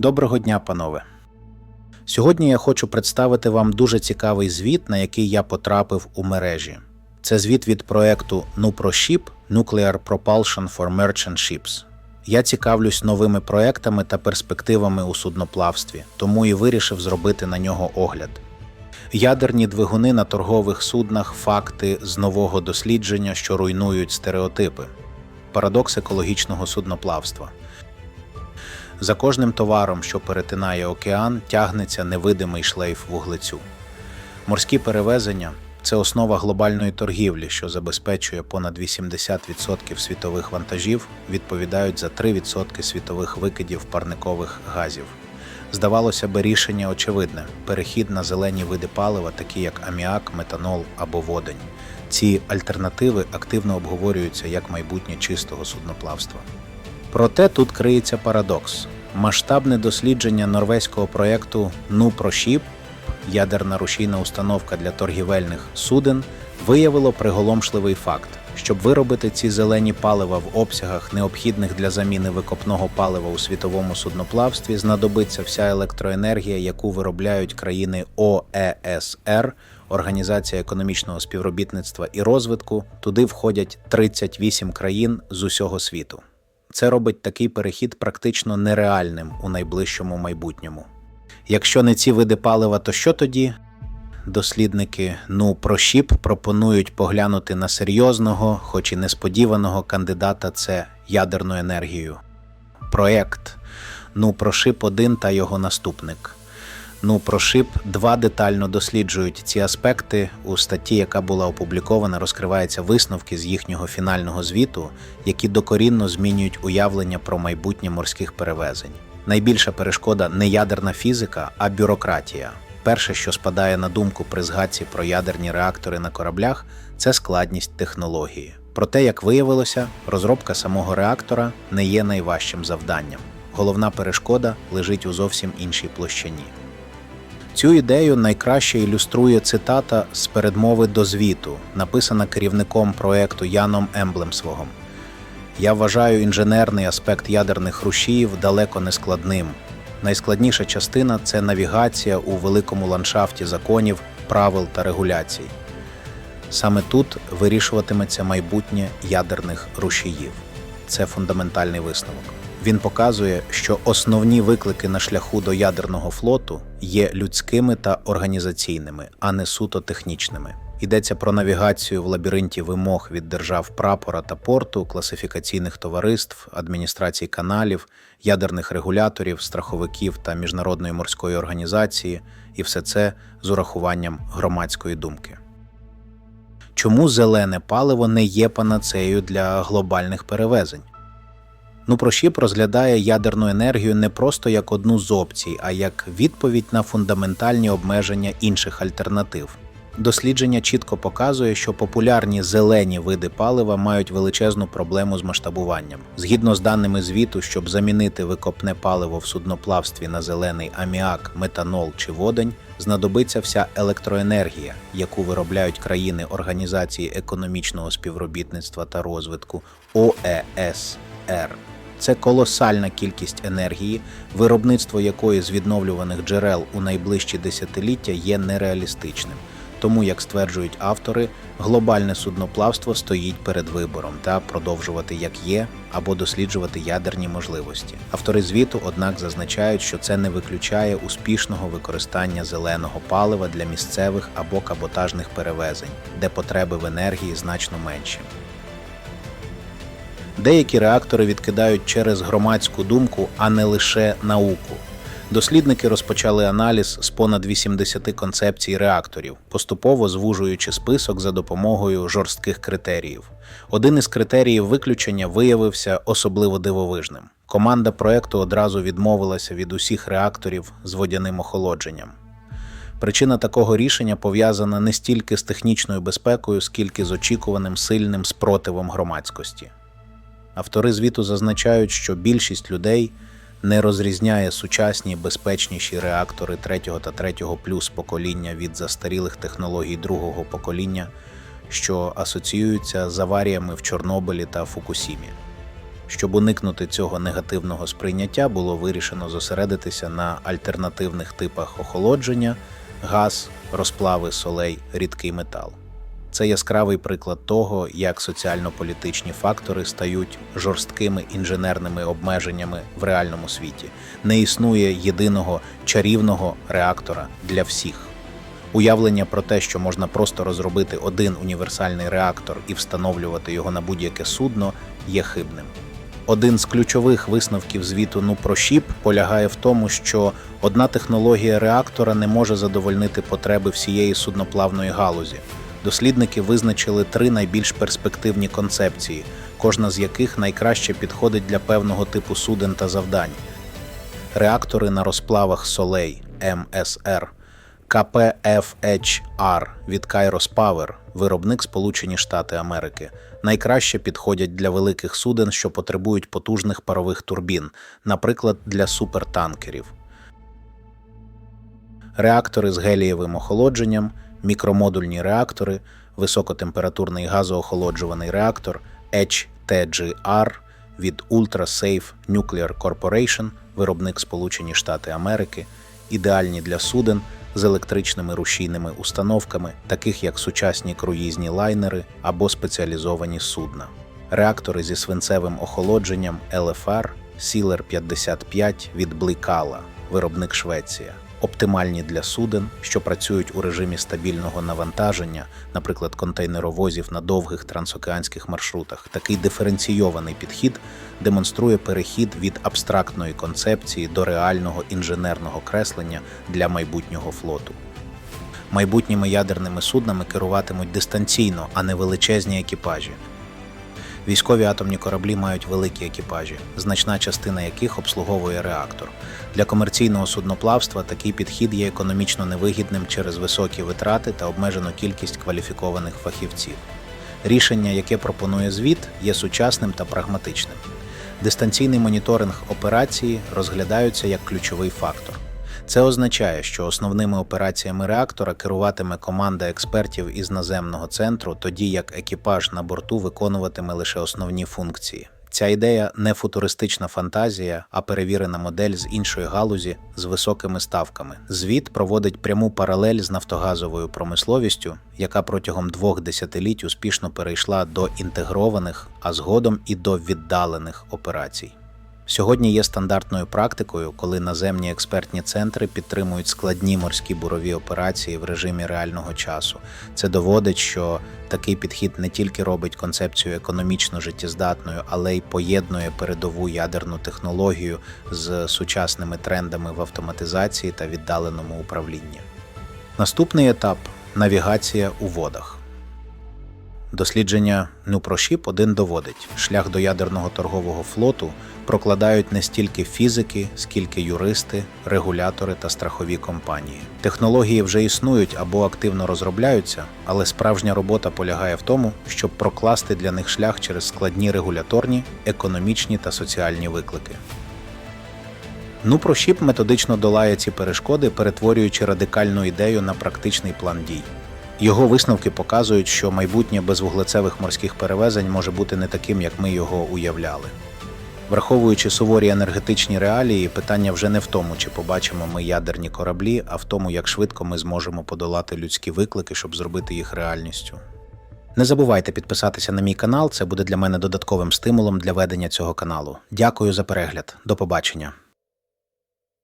Доброго дня, панове. Сьогодні я хочу представити вам дуже цікавий звіт, на який я потрапив у мережі. Це звіт від проекту NuProShip Nuclear Propulsion for Merchant Ships. Я цікавлюсь новими проектами та перспективами у судноплавстві, тому і вирішив зробити на нього огляд. Ядерні двигуни на торгових суднах факти з нового дослідження, що руйнують стереотипи. Парадокс екологічного судноплавства. За кожним товаром, що перетинає океан, тягнеться невидимий шлейф вуглецю. Морські перевезення це основа глобальної торгівлі, що забезпечує понад 80% світових вантажів, відповідають за 3% світових викидів парникових газів. Здавалося би, рішення очевидне: перехід на зелені види палива, такі як аміак, метанол або водень. Ці альтернативи активно обговорюються як майбутнє чистого судноплавства. Проте тут криється парадокс. Масштабне дослідження норвезького проєкту NuProShip ядерна рушійна установка для торгівельних суден виявило приголомшливий факт. Щоб виробити ці зелені палива в обсягах, необхідних для заміни викопного палива у світовому судноплавстві, знадобиться вся електроенергія, яку виробляють країни ОЕСР, Організація економічного співробітництва і розвитку. Туди входять 38 країн з усього світу. Це робить такий перехід практично нереальним у найближчому майбутньому. Якщо не ці види палива, то що тоді? Дослідники ну прошіп пропонують поглянути на серйозного, хоч і несподіваного кандидата це ядерну енергію. Проект Ну прошип 1 та його наступник. Ну прошип 2 детально досліджують ці аспекти. У статті, яка була опублікована, розкриваються висновки з їхнього фінального звіту, які докорінно змінюють уявлення про майбутнє морських перевезень. Найбільша перешкода не ядерна фізика, а бюрократія. Перше, що спадає на думку при згадці про ядерні реактори на кораблях, це складність технології. Проте, як виявилося, розробка самого реактора не є найважчим завданням. Головна перешкода лежить у зовсім іншій площині. Цю ідею найкраще ілюструє цитата з передмови до звіту, написана керівником проекту Яном Емблемсвогом. Я вважаю інженерний аспект ядерних рушіїв далеко не складним. Найскладніша частина це навігація у великому ландшафті законів, правил та регуляцій. Саме тут вирішуватиметься майбутнє ядерних рушіїв. Це фундаментальний висновок. Він показує, що основні виклики на шляху до ядерного флоту є людськими та організаційними, а не суто технічними. Йдеться про навігацію в лабіринті вимог від держав прапора та порту, класифікаційних товариств, адміністрацій каналів, ядерних регуляторів, страховиків та міжнародної морської організації, і все це з урахуванням громадської думки. Чому зелене паливо не є панацеєю для глобальних перевезень? Нупрощіп розглядає ядерну енергію не просто як одну з опцій, а як відповідь на фундаментальні обмеження інших альтернатив. Дослідження чітко показує, що популярні зелені види палива мають величезну проблему з масштабуванням. Згідно з даними звіту, щоб замінити викопне паливо в судноплавстві на зелений аміак, метанол чи водень, знадобиться вся електроенергія, яку виробляють країни Організації економічного співробітництва та розвитку ОЕСР. Це колосальна кількість енергії, виробництво якої з відновлюваних джерел у найближчі десятиліття є нереалістичним. Тому, як стверджують автори, глобальне судноплавство стоїть перед вибором та продовжувати як є або досліджувати ядерні можливості. Автори звіту, однак, зазначають, що це не виключає успішного використання зеленого палива для місцевих або каботажних перевезень, де потреби в енергії значно менші. Деякі реактори відкидають через громадську думку, а не лише науку. Дослідники розпочали аналіз з понад 80 концепцій реакторів, поступово звужуючи список за допомогою жорстких критеріїв. Один із критеріїв виключення виявився особливо дивовижним. Команда проекту одразу відмовилася від усіх реакторів з водяним охолодженням. Причина такого рішення пов'язана не стільки з технічною безпекою, скільки з очікуваним сильним спротивом громадськості. Автори звіту зазначають, що більшість людей не розрізняє сучасні безпечніші реактори третього та третього плюс покоління від застарілих технологій другого покоління, що асоціюються з аваріями в Чорнобилі та Фукусімі. Щоб уникнути цього негативного сприйняття, було вирішено зосередитися на альтернативних типах охолодження, газ, розплави солей, рідкий метал. Це яскравий приклад того, як соціально-політичні фактори стають жорсткими інженерними обмеженнями в реальному світі. Не існує єдиного чарівного реактора для всіх. Уявлення про те, що можна просто розробити один універсальний реактор і встановлювати його на будь-яке судно, є хибним. Один з ключових висновків звіту ну про ЩІП полягає в тому, що одна технологія реактора не може задовольнити потреби всієї судноплавної галузі. Дослідники визначили три найбільш перспективні концепції, кожна з яких найкраще підходить для певного типу суден та завдань. Реактори на розплавах солей МСР, KPFHR від Kairos Power, виробник Сполучені Штати Америки, найкраще підходять для великих суден, що потребують потужних парових турбін, наприклад, для супертанкерів. Реактори з гелієвим охолодженням, мікромодульні реактори, високотемпературний газоохолоджуваний реактор HTGR від Ultra Safe Nuclear Corporation, виробник Сполучені Штати Америки, ідеальні для суден з електричними рушійними установками, таких як сучасні круїзні лайнери або спеціалізовані судна. Реактори зі свинцевим охолодженням LFR Sealer 55 від Бликала, виробник Швеція. Оптимальні для суден, що працюють у режимі стабільного навантаження, наприклад, контейнеровозів на довгих трансокеанських маршрутах. Такий диференційований підхід демонструє перехід від абстрактної концепції до реального інженерного креслення для майбутнього флоту. Майбутніми ядерними суднами керуватимуть дистанційно, а не величезні екіпажі. Військові атомні кораблі мають великі екіпажі, значна частина яких обслуговує реактор. Для комерційного судноплавства такий підхід є економічно невигідним через високі витрати та обмежену кількість кваліфікованих фахівців. Рішення, яке пропонує звіт, є сучасним та прагматичним. Дистанційний моніторинг операції розглядаються як ключовий фактор. Це означає, що основними операціями реактора керуватиме команда експертів із наземного центру, тоді як екіпаж на борту виконуватиме лише основні функції. Ця ідея не футуристична фантазія, а перевірена модель з іншої галузі з високими ставками. Звіт проводить пряму паралель з нафтогазовою промисловістю, яка протягом двох десятиліть успішно перейшла до інтегрованих, а згодом і до віддалених операцій. Сьогодні є стандартною практикою, коли наземні експертні центри підтримують складні морські бурові операції в режимі реального часу. Це доводить, що такий підхід не тільки робить концепцію економічно життєздатною, але й поєднує передову ядерну технологію з сучасними трендами в автоматизації та віддаленому управлінні. Наступний етап навігація у водах. Дослідження Нупрошіп один доводить, шлях до ядерного торгового флоту прокладають не стільки фізики, скільки юристи, регулятори та страхові компанії. Технології вже існують або активно розробляються, але справжня робота полягає в тому, щоб прокласти для них шлях через складні регуляторні, економічні та соціальні виклики. Нупрошіп методично долає ці перешкоди, перетворюючи радикальну ідею на практичний план дій. Його висновки показують, що майбутнє без вуглецевих морських перевезень може бути не таким, як ми його уявляли. Враховуючи суворі енергетичні реалії, питання вже не в тому, чи побачимо ми ядерні кораблі, а в тому, як швидко ми зможемо подолати людські виклики, щоб зробити їх реальністю. Не забувайте підписатися на мій канал, це буде для мене додатковим стимулом для ведення цього каналу. Дякую за перегляд. До побачення.